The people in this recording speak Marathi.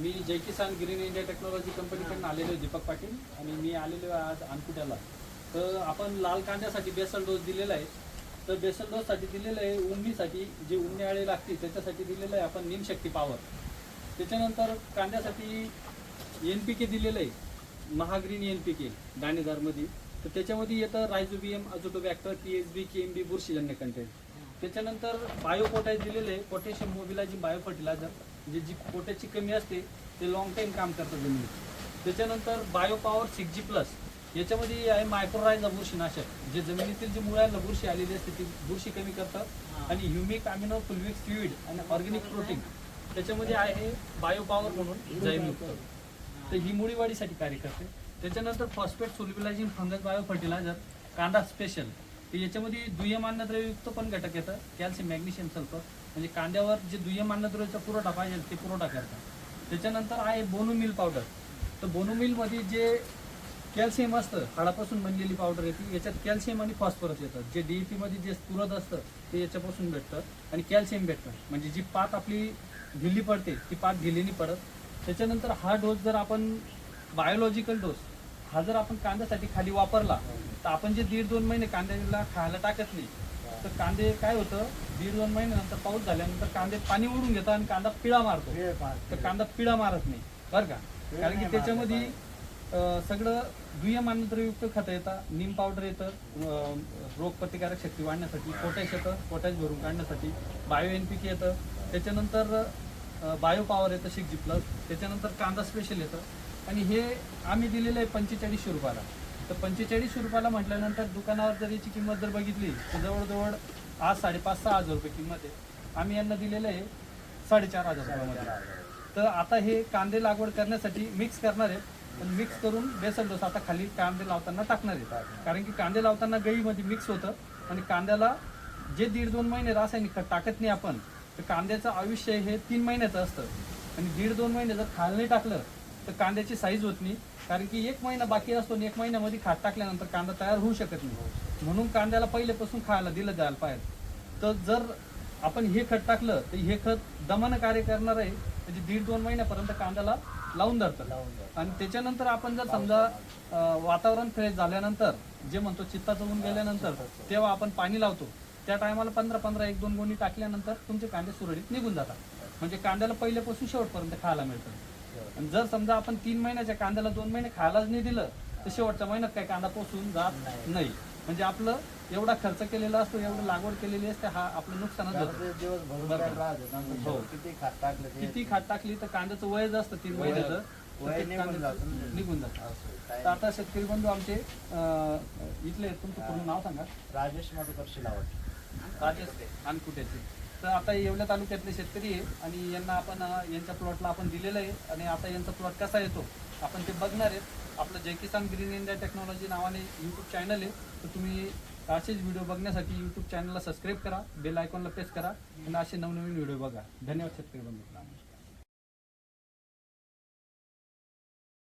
मी Jai Kisan green India technology कंपनीकडून आलेलो आहे दीपक पाटील आणि मी आलेलो आहे आज अनकुट्याला तर आपण लाल कांद्यासाठी बेसल डोस दिलेला आहे. तर बेसल डोससाठी दिलेलं आहे उन्नीसाठी जे उन्नी आळे लागते त्याच्यासाठी दिलेलं आहे आपण निमशक्ती पावर. त्याच्यानंतर कांद्यासाठी एन पी के दिलेलं आहे महाग्रीन एन पी के दाणेदारमध्ये. तर त्याच्यामध्ये येतं rhizobium azotobacter P S B K M B बुरशीजन्य कंटेंट त्याच्यानंतर बायो पोटॅश दिलेलं पोटॅशियम मोबिलायझिंग बायो फर्टिलायझर म्हणजे जी पोटॅशची कमी असते ते लॉंग टाईम काम करतं जमिनीत. त्याच्यानंतर bio power six G plus याच्यामध्ये आहे मायक्रोरायझा बुरशीनाशक जे जमिनीतील जी मुळाला बुरशी आलेली असते ती बुरशी कमी करतं. आणि ह्युमिक अमिनो फुलविक फ्लुइड आणि ऑर्गॅनिक प्रोटीन त्याच्यामध्ये आहे बायो पॉवर म्हणून जैवयुक्त. तर ही मुळीवाढीसाठी कार्य करते. त्याच्यानंतर phosphate solubilising fungus bio fertiliser कांदा स्पेशल तर याच्यामध्ये दुय्यम अन्नद्रव्ययुक्त पण घटक येतं. कॅल्शियम मॅग्नेशियम सल्फर म्हणजे कांद्यावर जे दुय्यम अन्नद्रव्याचा पुरवठा पाहिजे ते पुरवठा करतात. त्याच्यानंतर आहे बोनू मिल पावडर तर बोनू मिलमध्ये जे कॅल्शियम असतं हाडापासून बनलेली पावडर येते याच्यात कॅल्शियम आणि फॉस्फरस येतं जे डी ए पीमध्ये जे पुरत असतं ते याच्यापासून भेटतं आणि कॅल्शियम भेटतं. म्हणजे जी पात आपली ढिली पडते ती पात ढिलीनी पडत. त्याच्यानंतर हा डोस जर आपण बायोलॉजिकल डोस हा जर आपण कांद्यासाठी खाली वापरला तर आपण जे दीड दोन महिने कांद्याला खायला टाकत नाही तर कांदे काय होतं? दीड दोन महिन्यानंतर पाऊस झाल्यानंतर कांदे पाणी ओढून घेतात आणि कांदा पिळा मारतो. तर कांदा पिळा मारत नाही. बरं का? कारण की त्याच्यामध्ये सगळं दुय्यम अन्नद्रव्ययुक्त खतं येतात. नीम पावडर येतं रोगप्रतिकारक शक्ती वाढण्यासाठी पोटॅश येतं पोटॅश भरून काढण्यासाठी बायो एन पी के येतं. त्याच्यानंतर बायो पॉवर येतं सिक्स जी प्लस. त्याच्यानंतर कांदा स्पेशल येतं. आणि हे आम्ही दिलेलं आहे पंचेचाळीसशे रुपयाला. तर पंचेचाळीसशे रुपयाला म्हटल्यानंतर दुकानावर जर याची किंमत जर बघितली तर जवळजवळ आज साडेपाच सहा हजार रुपये किंमत आहे. आम्ही यांना दिलेलं आहे साडेचार हजार रुपयामध्ये. तर आता हे कांदे लागवड करण्यासाठी मिक्स करणार आहे. पण मिक्स करून बेसल डोस आता खाली कांदे लावताना टाकणार आहे. कारण की कांदे लावताना गळीमध्ये मिक्स होतं आणि कांद्याला जे दीड दोन महिने रासायनिक खत टाकत नाही आपण तर कांद्याचं आयुष्य हे तीन महिन्याचं असतं. आणि दीड दोन महिने जर खाल नाही टाकलं तर कांद्याची साईज होत नाही. कारण की एक महिना बाकी असतो आणि एक महिन्यामध्ये खात टाकल्यानंतर कांदा तयार होऊ शकत नाही. म्हणून कांद्याला पहिल्यापासून खायला दिलं जायला पाहिजे. तर जर आपण हे खत टाकलं तर हे खत दमानं कार्य करणार आहे. म्हणजे दीड दोन महिन्यापर्यंत कांद्याला लावून धरतं. आणि त्याच्यानंतर आपण जर समजा वातावरण फ्रेश झाल्यानंतर जे म्हणतो चित्ताचं ऊन गेल्यानंतर तेव्हा आपण पाणी लावतो. त्या टायमाला पंधरा पंधरा एक दोन गोणी टाकल्यानंतर तुमचे कांदे सुरळीत निघून जातात. म्हणजे कांद्याला पहिल्यापासून शेवटपर्यंत खायला मिळतं. आणि जर समजा आपण तीन महिन्याच्या कांद्याला दोन महिने खायलाच नाही दिलं तर शेवटच्या महिन्यात काही कांदा पोसून जात नाही म्हणजे आपलं एवढा खर्च केलेला असतो एवढं लागवड केलेली असते हा आपलं. काय. नंतर हो. किती खात टाकलं तर कांद्याचं वयच असतं तीन वय- महिन्याचं वय निघून जातं. काय आता शेतकरी बंधू आमचे इथले. तुमचं पूर्ण नाव सांगा राजेश मधुकर शिलावट राजेश अनकुट्याचे तर आता येवल्या तालुक्यातले शेतकरी आहे आणि यांना आपण यांच्या प्लॉटला आपण दिलेलं आहे आणि आता यांचा प्लॉट कसा येतो आपण ते बघणार आहेत आपलं Jai Kisan green India technology नावाने यूट्यूब चॅनल आहे. तर तुम्ही असेच व्हिडिओ बघण्यासाठी यूट्यूब चॅनलला सबस्क्राईब करा बेल आयकॉनला प्रेस करा आणि असे नवनवीन व्हिडिओ बघा. धन्यवाद शेतकरी बंधू.